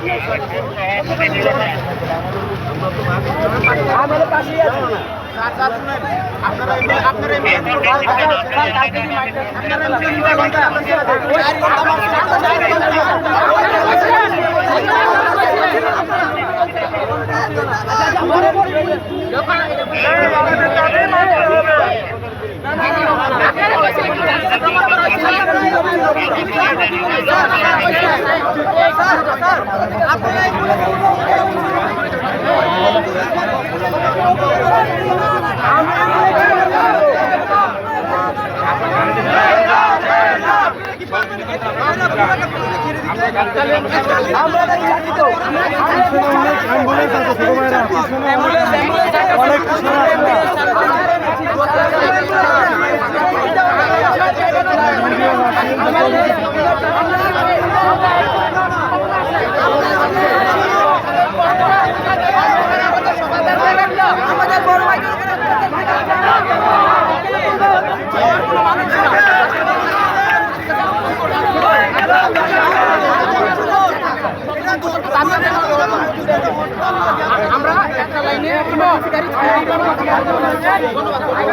কিছু আছে। ধন্যবাদ